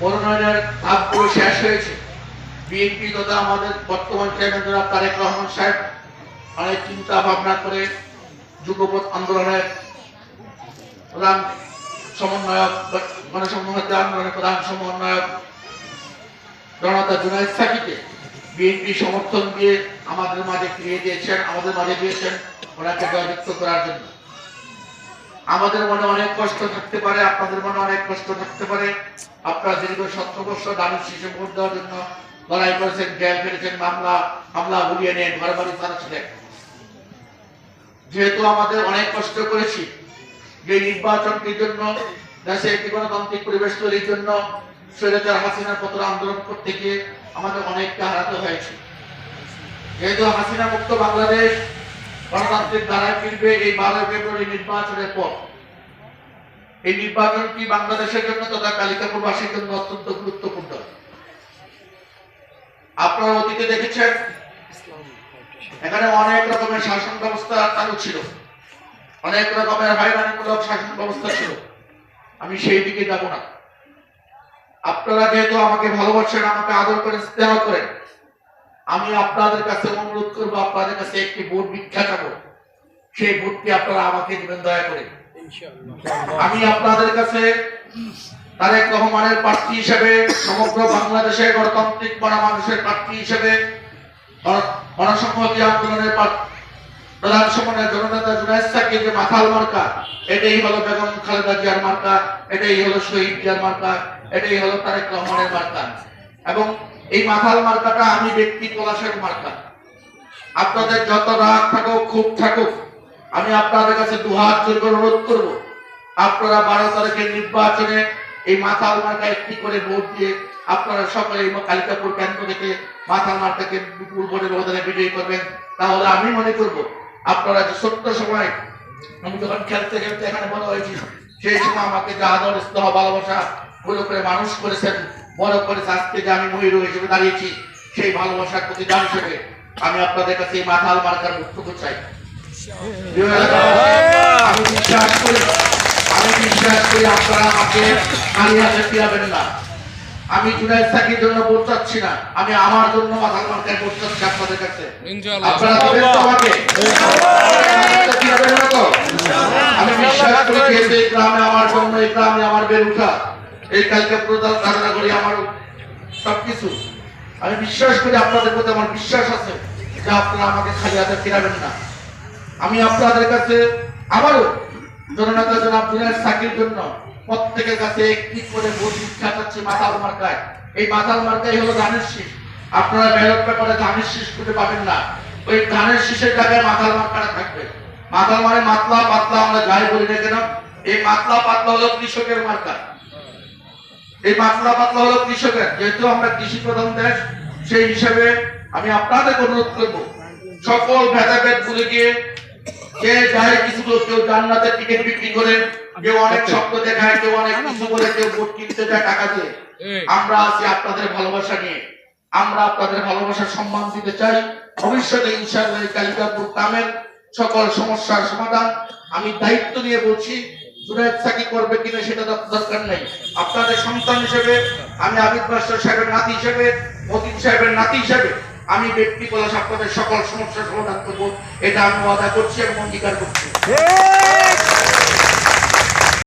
মনোনয়নের শেষ হয়েছে। বিএনপি আমাদের বর্তমান চেয়ারম্যান তারেক রহমান সাহেব অনেক চিন্তা ভাবনা করে যুগপথ আন্দোলনের প্রধান সমন্বয়ক গণসমন্বয় আন্দোলনের প্রধান সমন্বয়ক জনতা জুনায়দ সাকিকে বিএনপি সমর্থন দিয়ে আমাদের মাঝে ফিরিয়ে দিয়েছেন, আমাদের মাঝে দিয়েছেন, ওনাকে জয়যুক্ত করার জন্য। আমাদের মনে অনেক কষ্ট থাকতে পারে, আপনাদের মনে অনেক কষ্ট থাকতে পারে। আপনারা দীর্ঘ সতেরো বছর দানের শিশু ভোট দেওয়ার জন্য লড়াই করেছেন, জেল ফেলেছেন মামলা, হামলা গুলিয়ে নিয়ে ঘর বাড়ি ছিলেন যেহেতু আমাদের অনেক কষ্ট করেছি যে নির্বাচনটির জন্য দেশে একটি গণতান্ত্রিক পরিবেশ তৈরির জন্য স্বৈরাচার হাসিনার পত্র আন্দোলন করতে গিয়ে আমাদের অনেকটা হারাতে হয়েছে। যেহেতু হাসিনা মুক্ত বাংলাদেশ গণতান্ত্রিক ধারায় ফিরবে এই বারোই ফেব্রুয়ারি নির্বাচনের পর। এই নির্বাচনটি বাংলাদেশের জন্য তথা কালিকাপুরবাসীর জন্য অত্যন্ত গুরুত্বপূর্ণ? আপনারা অতীতে দেখেছেন, এখানে অনেক রকমের শাসন ব্যবস্থা চালু ছিল। অনেক রকমের হয়রানিমূলক শাসন ব্যবস্থা ছিল। আমি সেই দিকে যাব না। আপনারা যেহেতু আমাকে ভালোবাসেন, আমাকে আদর করেন, স্নেহ করেন আমি আপনাদের কাছে অনুরোধ করব আপনাদের কাছে একটি ভোট ভিক্ষা চাবো। সেই ভোটটি আপনারা আমাকে দিবেন দয়া করে। আমি আপনাদের কাছে তারেক রহমানের প্রার্থী হিসেবে সমগ্র বাংলাদেশের গণতান্ত্রিক পাড়া মানুষের প্রার্থী হিসেবে গণসংহতি আন্দোলনের প্রধান সমন্বয় জননেতা জুনায়দ সাকিব যে মাথাল মার্কা এটাই হলো বেগম খালেদা জিয়ার মার্কা এটাই হলো শহীদ জিয়ার মার্কা এটাই হলো তারেক রহমানের মার্কা। এবং এই মাথাল মার্কাটা আমি ব্যক্তি পলাশের মার্কা। আপনাদের যত রাগ থাকুক, খুব থাকুক, আমি আপনাদের কাছে দুহাত জোর অনুরোধ করব। আপনারা বারো তারিখের নির্বাচনে এই মাথাল মার্কা একটি করে ভোট দিয়ে আপনারা সকলে কালিকাপুর কেন্দ্র থেকে মাথাল মার্কাকে বিপুল ভোটের ব্যবধানে বিজয়ী করবেন। তাহলে আমি মনে করব, আপনারা যে সত্য সময় আমি যখন খেলতে খেলতে এখানে বড় হয়েছি, সেই সময় আমাকে যে আদর, স্নেহ, ভালোবাসা গুলো করে মানুষ করেছেন বড় করেছে আজকে যে আমি ময়ূর হিসেবে দাঁড়িয়েছি সেই ভালোবাসার প্রতিদান হিসেবে আমি আপনাদের কাছে এই মাথাল মার্কার বক্তব্য চাই। আমি বিশ্বাস করি আমি বিশ্বাস করি আপনারা আমাকে হাতে ফিরাবেন না। আমি জুনাইদ সাকির জন্য ভোট চাচ্ছি না আমি আমার জন্য মাথাল মার্কায় ভোট চাচ্ছি আপনাদের কাছে। আপনারা দিবেন তো আমাকে? আমি বিশ্বাস করি এই গ্রামে আমার জন্ম এই গ্রামে আমার বের উঠা এই কালকে প্রধান ধারণা করি আমার সবকিছু। আমি বিশ্বাস করি আপনাদের প্রতি আমার বিশ্বাস আছে যে আপনারা আমাকে খালি হাতে ফিরাবেন না। আমি আপনাদের কাছে আবারও জননেতা সাকির জন্য প্রত্যেকের কাছে একটি করে ভিক্ষা মাতাল মার্কায়। এই মাতাল মার্কাই হলো ধানের শীষ। আপনারা ব্যালট পেপারে ধানের শীষ খুঁজে পাবেন না। ওই ধানের শীষের জায়গায় মাতাল মার্কাটা থাকবে। মাতাল মানে মাতলা, পাতলা আমরা যাই বলি না কেন? এই মাতলা, পাতলা হলো কৃষকের মার্কা। এই মাতলা পাতলা হলো কৃষকের যেহেতু আমরা কৃষি প্রধান দেশ সেই হিসাবে আমি আপনাদের অনুরোধ করব সকল ভেদাভেদ ভুলে গিয়ে যে যায় কিছু কেউ জান্নাতের টিকিট বিক্রি করে কেউ অনেক স্বপ্ন দেখায় কেউ অনেক কিছু করে কেউ ভোট কিনতে যায় টাকা দিয়ে। আমরা আছি আপনাদের ভালোবাসা নিয়ে। আমরা আপনাদের ভালোবাসার সম্মান দিতে চাই। ভবিষ্যতে ইনশাআল্লাহ কালিকাপুর গ্রামের সকল সমস্যার সমাধান আমি দায়িত্ব নিয়ে বলছি। জুনায়দ সাকি করবে দরকার নেই। আপনাদের সন্তান হিসেবে, আমি আবিদ সাহেবের নাতি হিসেবে, মতিন সাহেবের নাতি হিসেবে, আমি ব্যক্তি পলাশ আপনাদের সকল সমস্যার সমাধান করব। এটা আমি ওয়াদা করছি এবং অঙ্গীকার করছি।